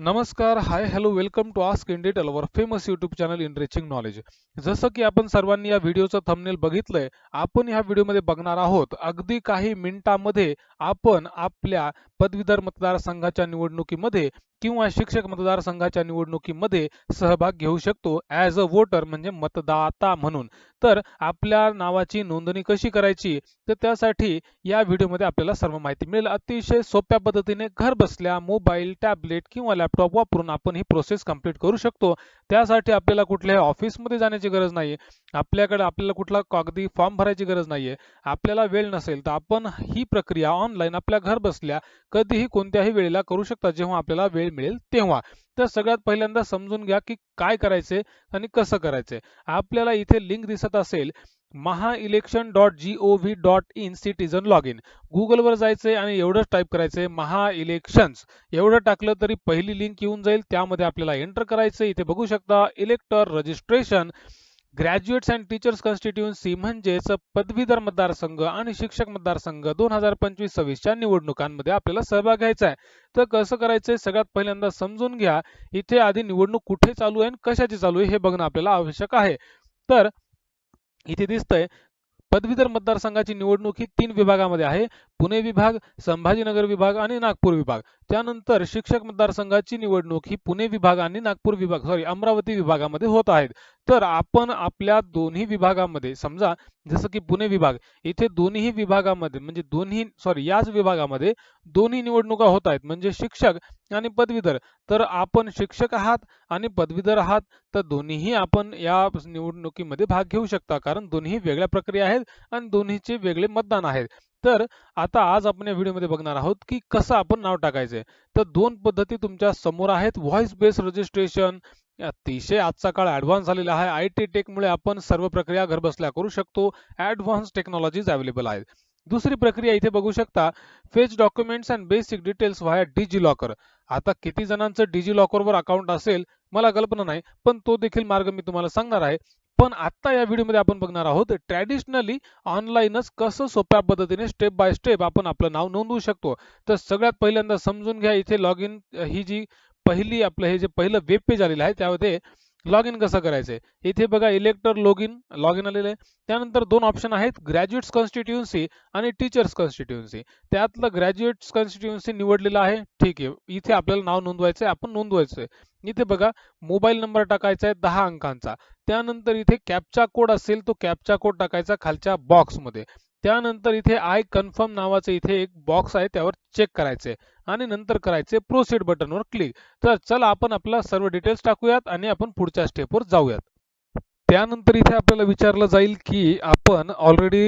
नमस्कार hi hello welcome to ask in detail famous YouTube channel in reaching knowledge. जसं की आपण सर्वांनी या व्हिडिओचं थंबनेल बघितलंय आपण ह्या व्हिडिओमध्ये बघणार आहोत अगदी काही मिनिटांमध्ये आपण आपल्या पदवीधर मतदारसंघाच्या निवडणुकीमध्ये किंवा शिक्षक मतदारसंघाच्या निवडणुकीमध्ये सहभाग घेऊ शकतो ॲज अ वोटर म्हणजे मतदाता म्हणून. तर आपल्या नावाची नोंदणी कशी करायची? तर त्यासाठी या व्हिडिओमध्ये आपल्याला सर्व माहिती मिळेल. अतिशय सोप्या पद्धतीने घर बसल्या मोबाईल टॅबलेट किंवा लॅपटॉप वापरून आपण ही प्रोसेस कंप्लीट करू शकतो. त्यासाठी आपल्याला कुठल्याही ऑफिसमध्ये जाण्याची गरज नाही आपल्याकडे आपल्याला कुठला कागदी फॉर्म भरायची गरज नाहीये. आपल्याला वेळ नसेल तर आपण ही प्रक्रिया ऑनलाईन आपल्या घर बसल्या कधीही कोणत्याही वेळेला करू शकता जेव्हा आपल्याला वेळ मिळेल तेव्हा. तर सगळ्यात पहिल्यांदा समजून घ्या की काय करायचे आणि कसं करायचे. आपल्याला इथे लिंक दिसत असेल maha election dot G O V dot in citizen log in गुगलवर जायचंय आणि एवढंच टाईप करायचंय महा इलेक्शन्स एवढं टाकलं तरी पहिली लिंक येऊन जाईल. त्यामध्ये आपल्याला एंटर करायचं इथे बघू शकता elector registration graduates and teachers constituency म्हणजेच पदवीधर मतदारसंघ आणि शिक्षक मतदारसंघ दोन हजार पंचवीस सव्वीसच्या निवडणुकांमध्ये आपल्याला सहभाग घ्यायचा आहे. तर कसं करायचंय? सगळ्यात पहिल्यांदा समजून घ्या इथे आधी निवडणूक कुठे चालू आहे आणि कशाची चालू आहे हे बघणं आपल्याला आवश्यक आहे. तर इथे दिसतंय पदवीधर मतदारसंघाची निवडणूक ही तीन विभागामध्ये आहे. पुणे विभाग संभाजीनगर विभाग आणि नागपूर विभाग. त्यानंतर शिक्षक मतदारसंघाची निवडणूक ही पुणे विभाग आणि नागपूर विभाग सॉरी अमरावती विभागामध्ये होत आहेत. तर आपण आपल्या दोन्ही विभागामध्ये समजा जसं की पुणे विभाग इथे दोन्ही विभागामध्ये म्हणजे दोन्ही सॉरी याच विभागामध्ये दोन्ही निवडणुका होत आहेत. म्हणजे शिक्षक आणि पदवीधर. तर आपण शिक्षक आहात आणि पदवीधर आहात तर दोन्हीही आपण या निवडणुकीमध्ये भाग घेऊ शकता. कारण दोन्ही वेगळ्या प्रक्रिया आहेत आणि दोन्हीचे वेगळे मतदान आहेत. तर आता आज आपण या व्हिडिओमध्ये बघणार आहोत की कसं आपण नाव टाकायचे तर दोन पद्धती तुमच्यासमोर आहेत. व्हॉइस बेस्ड रजिस्ट्रेशन अतिशय आजचा काळ ऍडव्हान्स झालेला आहे. आय टी टेकमुळे आपण सर्व प्रक्रिया घरबसल्या करू शकतो. ऍडव्हान्स टेक्नॉलॉजीज अवेलेबल आहेत. दुसरी प्रक्रिया इथे बघू शकता. Fetch documents and basic details via DigiLocker आता किती जणांचं डिजी लॉकरवर अकाउंट असेल? मला कल्पना नाही पण तो देखील मार्ग मी तुम्हाला सांगणार आहे. पण आता या व्हिडिओमध्ये आपण बघणार आहोत ट्रॅडिशनली ऑनलाईनच कसं सोप्या पद्धतीने स्टेप बाय स्टेप आपण आपलं नाव नोंदवू शकतो. तर सगळ्यात पहिल्यांदा समजून घ्या इथे लॉग इन ही जी पहिली आपलं हे जे पहिलं वेब पेज आलेलं आहे त्यामध्ये लॉग इन कसं करायचंय? इथे बघा elector log in log in आलेलं आहे. त्यानंतर दोन ऑप्शन आहेत ग्रॅज्युएट्स कॉन्स्टिट्युन्सी आणि टीचर्स कॉन्स्टिट्युन्सी त्यातलं ग्रॅज्युएट्स कॉन्स्टिट्युन्सी निवडलेलं आहे. ठीक आहे. इथे आपल्याला नाव नोंदवायचंय आपण नोंदवायचंय. इथे बघा मोबाईल नंबर टाकायचा आहे दहा अंकांचा. त्यानंतर इथे कॅपचा कोड असेल तो कॅपचा कोड टाकायचा खालच्या बॉक्समध्ये त्यानंतर इथे आय कन्फर्म नावाचं इथे एक बॉक्स आहे त्यावर चेक करायचे आणि नंतर करायचे प्रोसीड बटनवर क्लिक तर चला आपण आपला सर्व डिटेल्स टाकूयात आणि आपण पुढच्या स्टेपवर जाऊयात. त्यानंतर इथे आपल्याला विचारलं जाईल की आपण ऑलरेडी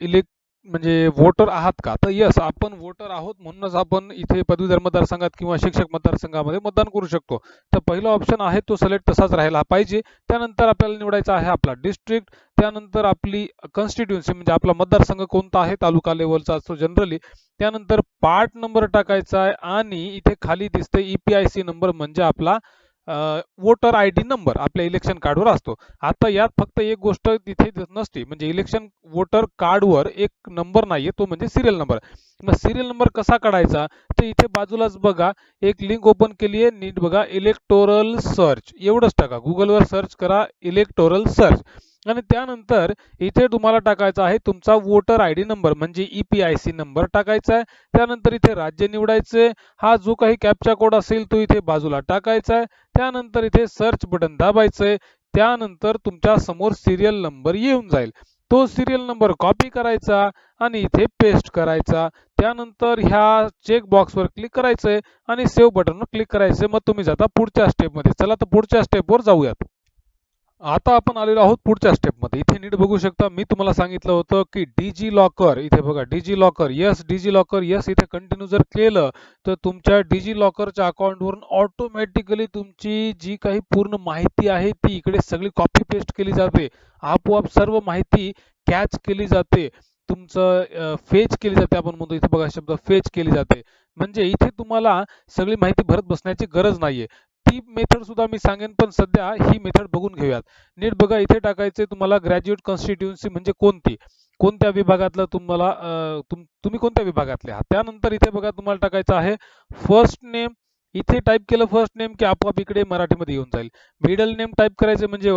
इलेक्ट म्हणजे वोटर आहात का? तर यस आपण वोटर आहोत म्हणूनच आपण इथे पदवीधर मतदारसंघात किंवा शिक्षक मतदारसंघामध्ये मतदान करू शकतो. तर पहिला ऑप्शन आहे तो सिलेक्ट तसाच राहायला पाहिजे. त्यानंतर आपल्याला निवडायचा आहे आपला डिस्ट्रिक्ट त्यानंतर आपली कॉन्स्टिट्युन्सी म्हणजे आपला मतदारसंघ कोणता आहे? तालुका लेवलचा असतो जनरली त्यानंतर पार्ट नंबर टाकायचा आहे आणि इथे खाली दिसते ईपीआयसी नंबर म्हणजे आपला वोटर आय डी नंबर आपल्या इलेक्शन कार्डवर असतो. आता यात फक्त एक गोष्ट तिथे नसते. म्हणजे इलेक्शन वोटर कार्डवर एक नंबर नाहीये तो म्हणजे सिरियल नंबर मग सिरियल नंबर कसा काढायचा? तर इथे बाजूलाच बघा एक लिंक ओपन केली आहे नीट बघा इलेक्टोरल सर्च एवढंच टाका. गुगलवर सर्च करा इलेक्टोरल सर्च आणि त्यानंतर इथे तुम्हाला टाकायचा आहे तुमचा वोटर आय डी नंबर म्हणजे E P I C number टाकायचा आहे. त्यानंतर इथे राज्य निवडायचे हा जो काही कॅपचा कोड असेल तो इथे बाजूला टाकायचा आहे. त्यानंतर इथे सर्च बटन दाबायचंय. त्यानंतर तुमच्यासमोर सिरियल नंबर येऊन जाईल. तो सिरियल नंबर कॉपी करायचा आणि इथे पेस्ट करायचा. त्यानंतर ह्या चेक बॉक्सवर क्लिक करायचंय आणि सेव्ह बटनवर क्लिक करायचंय. मग तुम्ही जाता पुढच्या स्टेपमध्ये चला तर पुढच्या स्टेपवर जाऊयात. आता आपण आलेलो आहोत पुढच्या स्टेपमध्ये इथे नीट बघू शकता मी तुम्हाला सांगितलं होतं की डीजी लॉकर इथे बघा DigiLocker yes DigiLocker yes इथे कंटिन्यू जर केलं तर तुमच्या डीजी लॉकरच्या अकाउंटवरून ऑटोमॅटिकली तुमची जी काही पूर्ण माहिती आहे ती इकडे सगळी कॉपी पेस्ट केली जाते. आपोआप सर्व माहिती कॅच केली जाते. तुमचं फेच केली जाते आपण म्हणतो इथे बघा शब्द फेच केली जाते. म्हणजे इथे तुम्हाला सगळी माहिती भरत बसण्याची गरज नाहीये. ती मेथड सुद्धा मी सांगेन पण सध्या ही मेथड बघून घेऊयात. नीट बघा इथे टाकायचे तुम्हाला ग्रॅज्युएट कॉन्स्टिट्युएन्सी म्हणजे कोणती? कोणत्या विभागातलं तुम्हाला तुम्ही कोणत्या विभागातले आहात? त्यानंतर इथे बघा तुम्हाला टाकायचं आहे फर्स्ट नेम इथे टाईप केलं फर्स्ट नेम की आपोआप इकडे मराठीमध्ये येऊन जाईल. मिडल नेम टाईप करायचं म्हणजे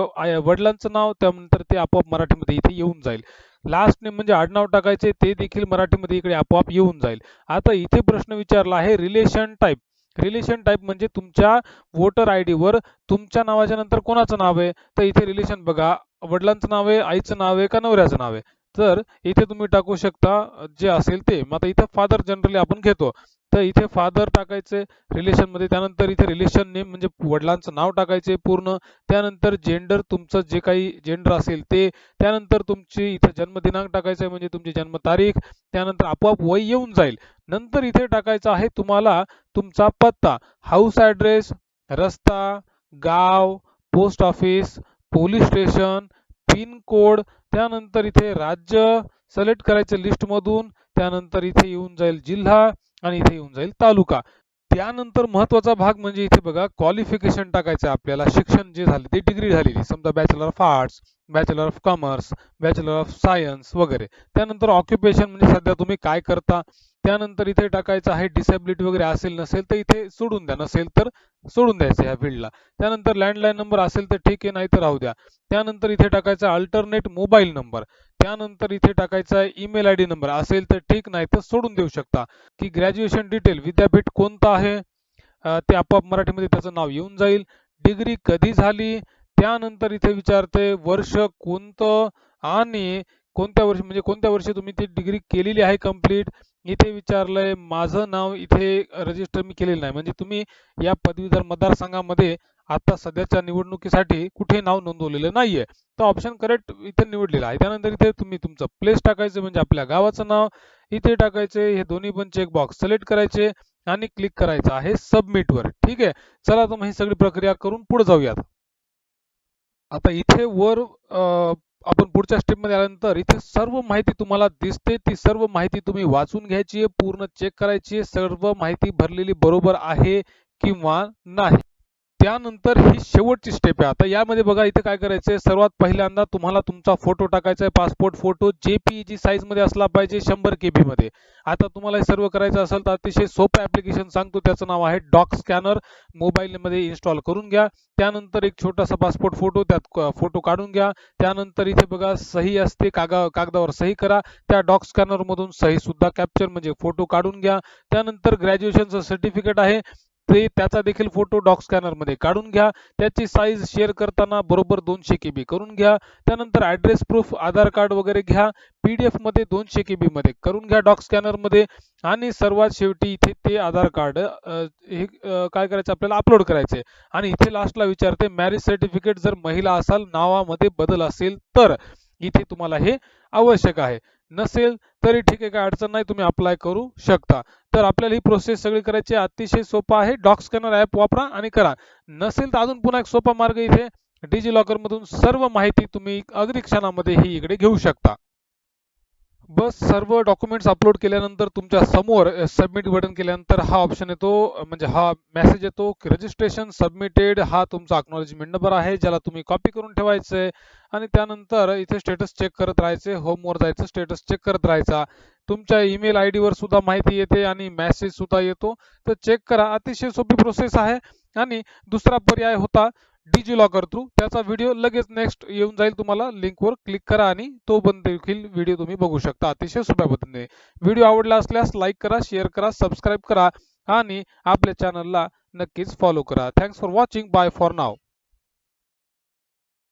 वडिलांचं नाव त्यानंतर ते आपोआप मराठीमध्ये इथे येऊन जाईल. लास्ट नेम म्हणजे आडनाव टाकायचे ते देखील मराठीमध्ये इकडे आपोआप येऊन जाईल. आता इथे प्रश्न विचारला आहे रिलेशन टाईप रिलेशन टाईप म्हणजे तुमच्या वोटर आय वर तुमच्या नावाच्या नंतर कोणाचं नाव आहे? तर इथे रिलेशन बघा. वडिलांचं नाव आहे आईचं नाव आहे का नवऱ्याचं नाव आहे? तर इथे तुम्ही टाकू शकता जे असेल ते. मग आता इथे फादर जनरली आपण घेतो. तर इथे फादर टाकायचे रिलेशनमध्ये. त्यानंतर इथे रिलेशन नेम म्हणजे वडिलांचं नाव टाकायचे पूर्ण. त्यानंतर जेंडर तुमचं जे काही जेंडर असेल ते. त्यानंतर तुमची इथे जन्मदिनांक टाकायचं म्हणजे तुमची जन्मतारीख. त्यानंतर आपोआप वय येऊन जाईल. नंतर इथे टाकायचं आहे तुम्हाला तुमचा पत्ता हाऊस ॲड्रेस रस्ता गाव post office police station pin code त्यानंतर इथे राज्य सिलेक्ट करायचं लिस्टमधून त्यानंतर इथे येऊन जाईल जिल्हा आणि इथे येऊन जाईल तालुका. त्यानंतर महत्त्वाचा भाग म्हणजे इथे बघा क्वालिफिकेशन टाकायचं आपल्याला. शिक्षण जे झाले ते डिग्री झालेली. समजा bachelor of arts bachelor of commerce bachelor of science वगैरे. त्यानंतर ऑक्युपेशन म्हणजे सध्या तुम्ही काय करता? त्यानंतर इथे टाकायचं आहे डिसेबिलिटी वगैरे असेल नसेल तर इथे सोडून द्या. नसेल तर सोडून द्यायचं ह्या फील्डला त्यानंतर लँडलाईन नंबर असेल तर ठीक आहे नाही तर राहू द्या. त्यानंतर इथे टाकायचा अल्टरनेट मोबाईल नंबर त्यानंतर इथे टाकायचा ईमेल आय डी नंबर असेल तर ठीक नाही तर सोडून देऊ शकता. की ग्रॅज्युएशन डिटेल विद्यापीठ कोणतं आहे? ते आपोआप मराठीमध्ये त्याचं नाव येऊन जाईल. डिग्री कधी झाली? त्यानंतर इथे विचारते वर्ष कोणतं? आणि कोणत्या वर्षी म्हणजे कोणत्या वर्षी तुम्ही ती डिग्री केलेली आहे कंप्लीट इथे विचारलंय माझं नाव इथे रजिस्टर मी केलेलं नाही. म्हणजे तुम्ही या पदवीधर मतदारसंघामध्ये आता सध्याच्या निवडणुकीसाठी कुठे नाव नोंदवलेलं नाहीये. तर ऑप्शन करेक्ट इथे निवडलेला आहे. त्यानंतर इथे तुम्ही तुमचं प्लेस टाकायचं म्हणजे आपल्या गावाचं नाव इथे टाकायचे हे दोन्ही पण चेक बॉक्स सिलेक्ट करायचे आणि क्लिक करायचं आहे सबमिटवर ठीक आहे? चला तर मग ही सगळी प्रक्रिया करून पुढे जाऊयात. आता इथे वर आपण पुढच्या स्टेपमध्ये आल्यानंतर इथे सर्व माहिती तुम्हाला दिसते. ती सर्व माहिती तुम्ही वाचून घ्यायची आहे पूर्ण चेक करायची आहे. सर्व माहिती भरलेली बरोबर आहे किंवा नाही. त्यानंतर ही शेवटची स्टेप आहे. आता यामध्ये बघा इथे काय करायचंय? सर्वात पहिल्यांदा तुम्हाला तुमचा फोटो टाकायचा आहे पासपोर्ट फोटो जेपीजी साईजमध्ये असला पाहिजे शंभर केबी मध्ये. आता तुम्हाला हे सर्व करायचं असेल तर अतिशय सोपं ऍप्लिकेशन सांगतो. त्याचं नाव आहे डॉक स्कॅनर. मोबाईल मध्ये इन्स्टॉल करून घ्या. त्यानंतर एक छोटासा पासपोर्ट फोटो त्यात फोटो काढून घ्या. त्यानंतर इथे बघा सही असते कागा कागदावर सही करा. त्या डॉक स्कॅनर मधून सही सुद्धा कॅप्चर म्हणजे फोटो काढून घ्या. त्यानंतर ग्रॅज्युएशनचं सर्टिफिकेट आहे. ते त्याचा देखील फोटो डॉक स्कॅनरमध्ये काढून घ्या. त्याची साईज शेअर करताना बरोबर दोनशे केबी करून घ्या. त्यानंतर ऍड्रेस प्रूफ आधार कार्ड वगैरे घ्या. पीडीएफमध्ये दोनशे के मध्ये करून घ्या डॉक स्कॅनरमध्ये. आणि सर्वात शेवटी इथे ते आधार कार्ड हे काय करायचं आपल्याला अपलोड करायचे आणि इथे लास्टला विचारते मॅरेज सर्टिफिकेट जर महिला असाल नावामध्ये बदल असेल तर इथे तुम्हाला हे आवश्यक आहे. नसेल तरी ठीक आहे काय अडचण नाही तुम्ही अप्लाय करू शकता. तर आपल्याला ही प्रोसेस सगळी करायची अतिशय सोपा आहे. डॉक स्कॅनर ॲप वापरा आणि करा. नसेल तर अजून पुन्हा एक सोपा मार्ग इथे डिजी मधून सर्व माहिती तुम्ही अगदी क्षणामध्ये ही इकडे घेऊ शकता. बस सर्व डॉक्युमेंट्स अपलोड केल्यानंतर तुमच्यासमोर सबमिट बटन केल्यानंतर हा ऑप्शन येतो म्हणजे हा मेसेज येतो की रजिस्ट्रेशन सबमिटेड हा तुमचा अक्नॉलेजमेंट नंबर आहे ज्याला तुम्ही कॉपी करून ठेवायचं आहे आणि त्यानंतर इथे स्टेटस चेक करत राहायचे होमवर जायचं स्टेटस चेक करत राहायचा. तुमच्या ईमेल आय वर सुद्धा माहिती येते आणि मेसेज सुद्धा येतो. तर चेक करा अतिशय सोपी प्रोसेस आहे. आणि दुसरा पर्याय होता डिजी लॉकर थ्रू त्याचा व्हिडिओ लगेच नेक्स्ट येऊन जाईल तुम्हाला. लिंकवर क्लिक करा आणि तो पण देखील व्हिडिओ तुम्ही बघू शकता. अतिशय सोप्या पद्धतीने. व्हिडिओ आवडला असल्यास लाईक करा शेअर करा सबस्क्राईब करा आणि आपल्या चॅनलला नक्कीच फॉलो करा. Thanks for watching bye for now